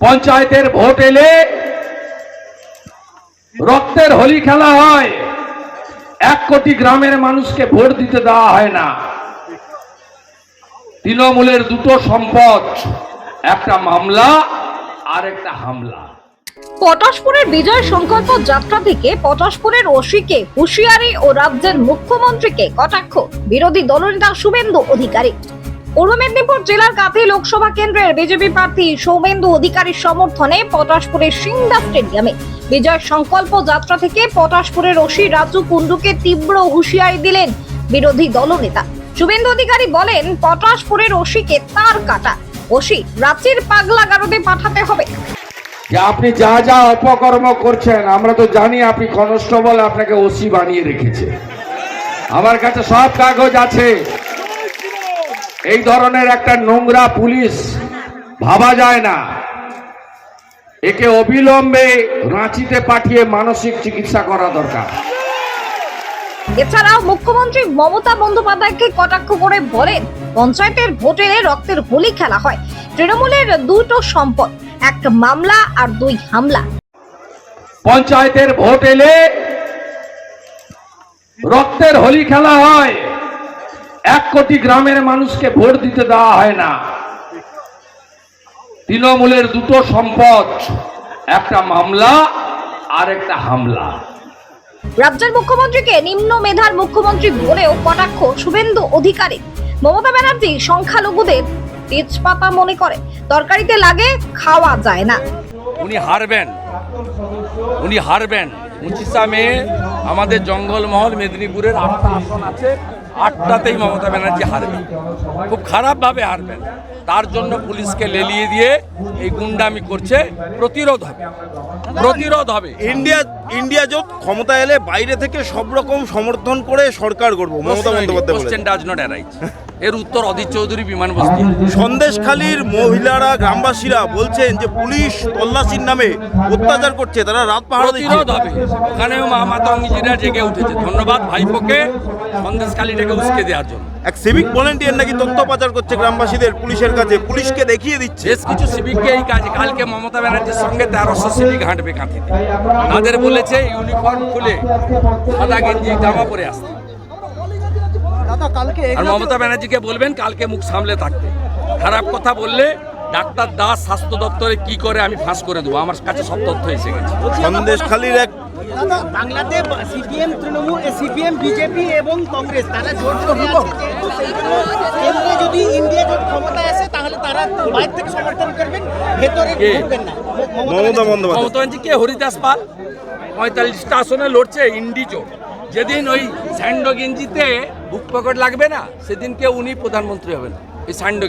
পঞ্চায়েতের ভোট এলে রক্তের হোলি খেলা হয়। এক কোটি গ্রামের মানুষকে ভোট দিতে দেওয়া হয় না। তৃণমূলের দুটো সম্পদ, একটা মামলা আর একটা হামলা। পটাশপুরের বিজয় সংকল্প যাত্রা থেকে পটাশপুরের ওসিকে, হুঁশিয়ারি ও রাজ্যের মুখ্যমন্ত্রীকে কটাক্ষ। বিরোধী দলনেতা শুভেন্দু অধিকারী। পূর্ব মেদিনীপুর জেলার কাঁথি লোকসভা কেন্দ্রের বিজেপি প্রার্থী সৌমেন্দু অধিকারীর সমর্থনে পটাশপুরের সিংদা স্টেডিয়ামে বিজয় সংকল্প যাত্রা থেকে পটাশপুরের ওসি রাজু কুন্ডুকে তীব্র হুঁশিয়ারি দিলেন বিরোধী দলনেতা। শুভেন্দু অধিকারী বলেন, পটাশপুরের ওসিকে তার কাটা। ওসি, রাঁচির পাগলা গারদে পাঠাতে হবে। আপনি যা যা অপকর্ম করছেন, আমরা তো জানি আপনি কনস্টেবল, আপনাকে ওসি বানিয়ে রেখেছে। আমার কাছে সব কাগজ আছে। এই ধরনের একটা নোংরা পুলিশ ভাবা যায় না। একে অবিলম্বে রাঁচিতে পাঠিয়ে মানসিক চিকিৎসা করা দরকার। এছাড়াও মুখ্যমন্ত্রী মমতা বন্দ্যোপাধ্যায়কে কটাক্ষ করে বলেন পঞ্চায়েতের ভোটে রক্তের হোলি খেলা হয়। তৃণমূলের দুটো সম্পদ এক মামলা আর দুই হামলা। পঞ্চায়েতের ভোট এলে রক্তের হোলি খেলা হয়। এক কোটি গ্রামের মানুষকে ভোট দিতে দেওয়া হয় না। তৃণমূলের দুটো সম্পদ একটা মামলা আর একটা হামলা। রাজ্যের মুখ্যমন্ত্রীকে নিম্ন মেধার মুখ্যমন্ত্রী বলেও কটাক্ষ শুভেন্দু অধিকারী। মমতা ব্যানার্জি সংখ্যালঘুদের তেজপাতা মনে করে তরকারিতে লাগে খাওয়া যায় না। উনি হারবেন। উনি হারবেন। পঁচিশা মে আমাদের জঙ্গলমহল মেদিনীপুরের আটটা আসন আছে। আটটাতেই মমতা ব্যানার্জি হারবেন খুব খারাপভাবে হারবেন। তার জন্য পুলিশকে লেলিয়ে দিয়ে এই গুন্ডামি করছে প্রতিরোধ হবে। প্রতিরোধ হবে। ইন্ডিয়া ইন্ডিয়া জোট ক্ষমতা এলে বাইরে থেকে সব রকম সমর্থন করে সরকার করব Mamata Bandyopadhyay does not arise এর উত্তর অধীর চৌধুরী বিমান বস্তি। সন্দেশখালীর মহিলারা গ্রামবাসীরা বলছেন যে পুলিশ তল্লাশির নামে অত্যাচার করছে তারা রাত দিচ্ছে। প্রতিরোধ হবে। ওখানেও মা মাতঙ্গিরা জেগে উঠেছে। ধন্যবাদ ভাইপোকে সন্দেশকালীটাকে উস্কে দেওয়ার জন্য। এক সিভিক ভলেন্টিয়ার নাকি তথ্য পাচার করছে গ্রামবাসীদের পুলিশের কাছে পুলিশকে দেখিয়ে দিচ্ছে। বেশ কিছু সিভিককে এই কাজ। কালকে মমতা ব্যানার্জির সঙ্গে তেরোশো সিভিক হাঁটবে কাঁথিতে। তাদের বলেছে ইউনিফর্ম খুলে সাদা গেঞ্জি জামা পরে আসতে। আর মমতা ব্যানার্জিকে বলবেন কালকে মুখ সামলে থাকতে। খারাপ কথা বললে ডাক্তার দাস স্বাস্থ্য দপ্তরে কি করে আমি ফাঁস করে দেবো? আমার কাছে সব তথ্য এসে গেছে। সন্দেশখালীর এক বাংলাতে সিপিএম তৃণমূল সিপিএম বিজেপি এবং কংগ্রেস তারা জোট কেন্দ্রে যদি ইন্ডিয়া জোট ক্ষমতায় আসে তাহলে তারা বাইরে থেকে সমর্থন করবেন ভেতরে ঢুকবেন না। মমতা বন্দ্যোপাধ্যায়। মমতা ব্যানার্জি কে? হরিদাস পাল। পঁয়তাল্লিশটা আসনে লড়ছে ইন্ডিজো যেদিন ওই স্যান্ডো গেঞ্জিতে বুক পকেট লাগবে না সেদিনকে উনি প্রধানমন্ত্রী হবেন এই স্যান্ডো